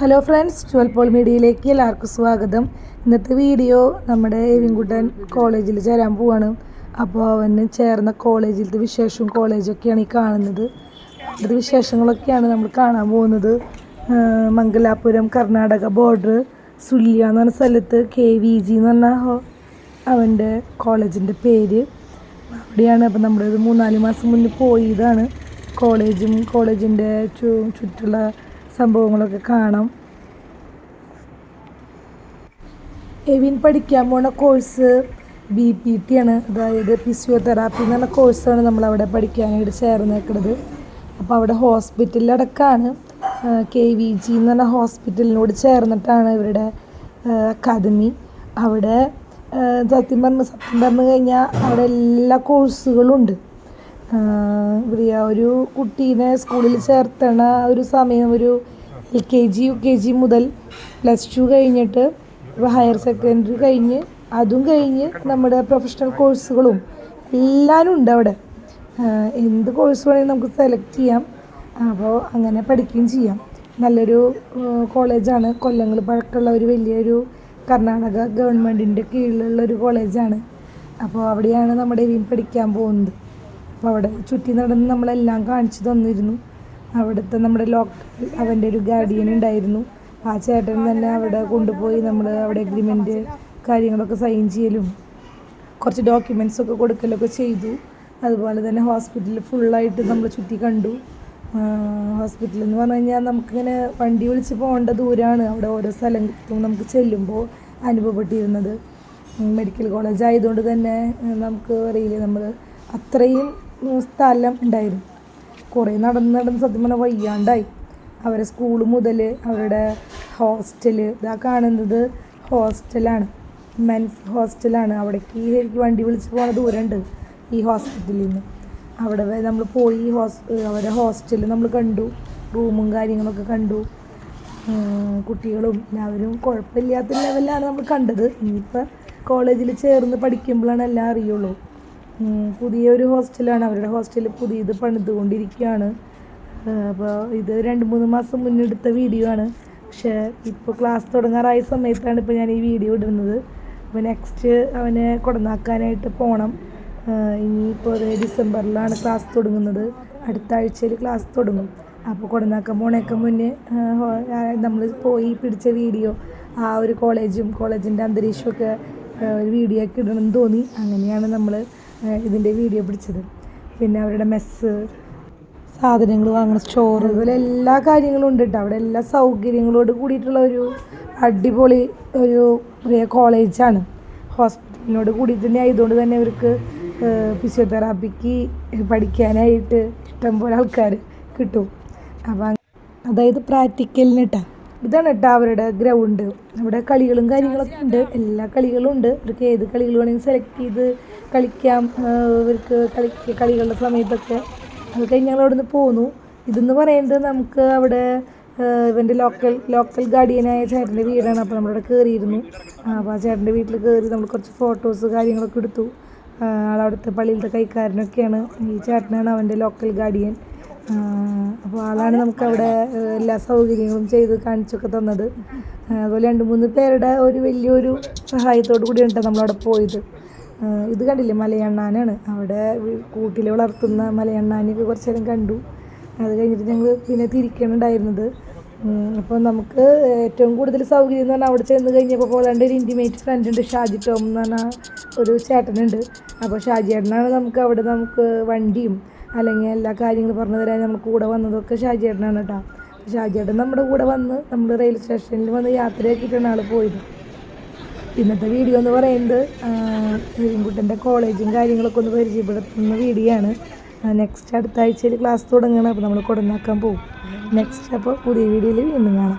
Hello friends twelve Paul മീഡിയയിലേക്ക് എല്ലാവർക്കും സ്വാഗതം. ഇന്നത്തെ വീഡിയോ നമ്മുടെ ഏവിൻകുട്ടൻ കോളേജിൽ ചേരാൻ പോവാണ്. അപ്പോൾ അവന് ചേർന്ന കോളേജിലത്തെ വിശേഷവും കോളേജൊക്കെയാണ് ഈ കാണുന്നത്. അവിടുത്തെ വിശേഷങ്ങളൊക്കെയാണ് നമ്മൾ കാണാൻ പോകുന്നത്. മംഗലാപുരം കർണാടക ബോർഡർ സുല്യ എന്ന് പറഞ്ഞ സ്ഥലത്ത് കെ വി ജി എന്ന് പറഞ്ഞ അവന്റെ കോളേജിന്റെ പേര്. അവിടെയാണ് അപ്പം നമ്മളൊരു മൂന്നാൽ മാസം മുന്നേ പോയതാണ്. കോളേജും കോളേജിന്റെ ചു ചുറ്റുള്ള സംഭവങ്ങളൊക്കെ കാണാം. എവിൻ പഠിക്കാൻ പോണ കോഴ്സ് ബി പി ടി ആണ്. അതായത് ഫിസിയോതെറാപ്പി എന്ന് പറഞ്ഞ കോഴ്സാണ് നമ്മളവിടെ പഠിക്കാനായിട്ട് ചേർന്നേക്കുന്നത് അപ്പോൾ അവിടെ ഹോസ്പിറ്റലിലടക്കമാണ് കെ വി ജി എന്ന് പറഞ്ഞ ഹോസ്പിറ്റലിനോട് ചേർന്നിട്ടാണ് ഇവരുടെ അക്കാദമി അവിടെ സത്യം പറഞ്ഞ് സത്യം പറഞ്ഞു കഴിഞ്ഞാൽ അവിടെ എല്ലാ കോഴ്സുകളും ഉണ്ട്. പറയുക ഒരു കുട്ടീനെ സ്കൂളിൽ ചേർത്തണ ഒരു സമയം ഒരു L K G U K G മുതൽ പ്ലസ് ടു കഴിഞ്ഞിട്ട് ഹയർ സെക്കൻഡറി കഴിഞ്ഞ് അതും കഴിഞ്ഞ് നമ്മുടെ പ്രൊഫഷണൽ കോഴ്സുകളും എല്ലാവരും ഉണ്ട് അവിടെ. എന്ത് കോഴ്സ് വേണമെങ്കിലും നമുക്ക് സെലക്ട് ചെയ്യാം. അപ്പോൾ അങ്ങനെ പഠിക്കുകയും ചെയ്യാം. നല്ലൊരു കോളേജാണ്. കൊല്ലങ്ങൾ പഴക്കമുള്ള ഒരു വലിയൊരു കർണാടക ഗവൺമെന്റിന്റെ കീഴിലുള്ള ഒരു കോളേജാണ്. അപ്പോൾ അവിടെയാണ് നമ്മുടെ ഇവൻ പഠിക്കാൻ പോകുന്നത്. അപ്പോൾ അവിടെ ചുറ്റി നടന്ന് നമ്മളെല്ലാം കാണിച്ചു തന്നിരുന്നു. അവിടുത്തെ നമ്മുടെ ലോക്കൽ അവന്റെ ഒരു ഗാർഡിയൻ ഉണ്ടായിരുന്നു. ആ ചേട്ടൻ തന്നെ അവിടെ കൊണ്ടുപോയി നമ്മൾ അവിടെ അഗ്രിമെന്റ് കാര്യങ്ങളൊക്കെ സൈൻ ചെയ്യലും കുറച്ച് ഡോക്യുമെന്റ്സ് ഒക്കെ കൊടുക്കലൊക്കെ ചെയ്തു. അതുപോലെ തന്നെ ഹോസ്പിറ്റലിൽ ഫുള്ളായിട്ട് നമ്മൾ ചുറ്റി കണ്ടു. ഹോസ്പിറ്റലിൽ എന്ന് പറഞ്ഞു കഴിഞ്ഞാൽ നമുക്കിങ്ങനെ വണ്ടി വിളിച്ച് പോകേണ്ട ദൂരമാണ് അവിടെ ഓരോ സ്ഥലത്തും നമുക്ക് ചെല്ലുമ്പോൾ അനുഭവപ്പെട്ടിരുന്നത്. മെഡിക്കൽ കോളേജ് ആയതുകൊണ്ട് തന്നെ നമുക്ക് അറിയില്ല നമ്മൾ അത്രയും സ്ഥലം ഉണ്ടായിരുന്നു. കുറേ നടന്ന് നടന്ന് സത്യം പറഞ്ഞാൽ വയ്യാണ്ടായി. അവരെ സ്കൂൾ മുതൽ അവരുടെ ഹോസ്റ്റൽ ഇതാ കാണുന്നത് ഹോസ്റ്റലാണ് മെൻസ് ഹോസ്റ്റലാണ് അവിടേക്ക് എനിക്ക് വണ്ടി വിളിച്ച് പോണ ദൂരമുണ്ട് ഈ ഹോസ്പിറ്റലിൽ നിന്ന് അവിടെ നമ്മൾ പോയി ഹോസ് അവരുടെ ഹോസ്റ്റൽ നമ്മൾ കണ്ടു. റൂമും കാര്യങ്ങളൊക്കെ കണ്ടു. കുട്ടികളും എല്ലാവരും കുഴപ്പമില്ലാത്ത ലെവലാണ് നമ്മൾ കണ്ടത്. ഇനിയിപ്പോൾ കോളേജിൽ ചേർന്ന് പഠിക്കുമ്പോഴാണ് എല്ലാം അറിയുള്ളൂ. പുതിയൊരു ഹോസ്റ്റലാണ്. അവരുടെ ഹോസ്റ്റൽ പുതിയത് പണിതുകൊണ്ടിരിക്കുകയാണ്. അപ്പോൾ ഇത് രണ്ട് മൂന്ന് മാസം മുന്നേ എടുത്ത വീഡിയോ ആണ്. പക്ഷേ ഇപ്പോൾ ക്ലാസ് തുടങ്ങാറായ സമയത്താണ് ഇപ്പോൾ ഞാൻ ഈ വീഡിയോ ഇടുന്നത്. അപ്പോൾ നെക്സ്റ്റ് അവനെ കൊടന്നാക്കാനായിട്ട് പോകണം ഇനിയിപ്പോൾ ഡിസംബറിലാണ് ക്ലാസ് തുടങ്ങുന്നത്. അടുത്ത ആഴ്ചയിൽ ക്ലാസ് തുടങ്ങും. അപ്പോൾ കൊടന്നാക്കാൻ പോണേക്ക് മുന്നേ നമ്മൾ പോയി പിടിച്ച വീഡിയോ ആ ഒരു കോളേജും കോളേജിന്റെ അന്തരീക്ഷമൊക്കെ ഒരു വീഡിയോ ഒക്കെ ഇടണമെന്ന് തോന്നി. അങ്ങനെയാണ് നമ്മൾ ഇതിന്റെ വീഡിയോ പിടിച്ചത്. പിന്നെ അവരുടെ മെസ്സ് സാധനങ്ങൾ വാങ്ങുന്ന സ്റ്റോർ അതുപോലെ എല്ലാ കാര്യങ്ങളും ഉണ്ട് കേട്ടോ അവിടെ എല്ലാ സൗകര്യങ്ങളോട് കൂടിയിട്ടുള്ള ഒരു അടിപൊളി ഒരു കോളേജാണ്. ഹോസ്പിറ്റലിനോട് കൂടിയിട്ട് തന്നെ ആയതുകൊണ്ട് തന്നെ അവർക്ക് ഫിസിയോതെറാപ്പിക്ക് പഠിക്കാനായിട്ട് ഇഷ്ടംപോലെ ആൾക്കാർ കിട്ടും. അപ്പം അതായത് പ്രാക്ടിക്കലിന് കേട്ടോ ഇതാണ് കേട്ടോ അവരുടെ ഗ്രൗണ്ട് അവിടെ കളികളും കാര്യങ്ങളൊക്കെ ഉണ്ട്. എല്ലാ കളികളും ഉണ്ട്. അവർക്ക് ഏത് കളികൾ വേണമെങ്കിൽ സെലക്ട് ചെയ്ത് കളിക്കാം. ഇവർക്ക് കളി കളികളുടെ സമയത്തൊക്കെ. അത് കഴിഞ്ഞ് ഞങ്ങൾ അവിടെ നിന്ന് പോന്നു. ഇതെന്ന് പറയുന്നത് നമുക്ക് അവിടെ ഇവന്റെ ലോക്കൽ ലോക്കൽ ഗാർഡിയനായ ചേട്ടന്റെ വീടാണ്. അപ്പോൾ നമ്മളവിടെ കയറിയിരുന്നു അപ്പോൾ ആ ചേട്ടന്റെ വീട്ടിൽ കയറി നമ്മൾ കുറച്ച് ഫോട്ടോസ് കാര്യങ്ങളൊക്കെ എടുത്തു. ആളവിടുത്തെ പള്ളിയിലത്തെ കൈക്കാരനൊക്കെയാണ്. ഈ ചേട്ടനാണ് അവന്റെ ലോക്കൽ ഗാർഡിയൻ അപ്പോൾ ആളാണ് നമുക്ക് അവിടെ എല്ലാ സൗകര്യങ്ങളും ചെയ്ത് കാണിച്ചൊക്കെ തന്നത്. അതുപോലെ രണ്ട് മൂന്ന് പേരുടെ ഒരു വലിയൊരു സഹായത്തോടു കൂടിയാണ് നമ്മളവിടെ പോയത്. ഇത് കണ്ടില്ലേ മലയണ്ണാനാണ്. അവിടെ കൂട്ടിൽ വളർത്തുന്ന മലയണ്ണാനൊക്കെ കുറച്ച് നേരം കണ്ടു. അത് കഴിഞ്ഞിട്ട് ഞങ്ങൾ പിന്നെ തിരിക്കണുണ്ടായിരുന്നത് അപ്പോൾ നമുക്ക് ഏറ്റവും കൂടുതൽ സൗകര്യം എന്ന് പറഞ്ഞാൽ അവിടെ ചെന്ന് കഴിഞ്ഞപ്പോൾ പോലാണ്ട് ഒരു ഇന്റിമേറ്റ് ഫ്രണ്ട് ഉണ്ട് ഷാജി ടോം എന്ന് പറഞ്ഞ ഒരു ചേട്ടനുണ്ട്. അപ്പോൾ ഷാജി ചേട്ടനാണ് നമുക്ക് അവിടെ നമുക്ക് വണ്ടിയും അല്ലെങ്കിൽ എല്ലാ കാര്യങ്ങളും പറഞ്ഞു തരാൻ നമ്മൾ കൂടെ വന്നതൊക്കെ ഷാജിയേട്ടനാണ് കേട്ടോ. ഷാജിയേട്ടൻ നമ്മുടെ കൂടെ വന്ന് നമ്മൾ റെയിൽവേ സ്റ്റേഷനിൽ വന്ന് യാത്രയാക്കിയിട്ടാണ് ആൾ പോയത്. ഇന്നത്തെ വീഡിയോ എന്ന് പറയുന്നത് പെൺകുട്ടന്റെ കോളേജും കാര്യങ്ങളൊക്കെ ഒന്ന് പരിചയപ്പെടുത്തുന്ന വീഡിയോ ആണ്. നെക്സ്റ്റ് അടുത്ത ആഴ്ചയിൽ ക്ലാസ് തുടങ്ങണം അപ്പോൾ നമ്മൾ കൊടുന്നാക്കാൻ പോകും നെക്സ്റ്റ് അപ്പോൾ പുതിയ വീഡിയോയിൽ വീണ്ടും കാണാം.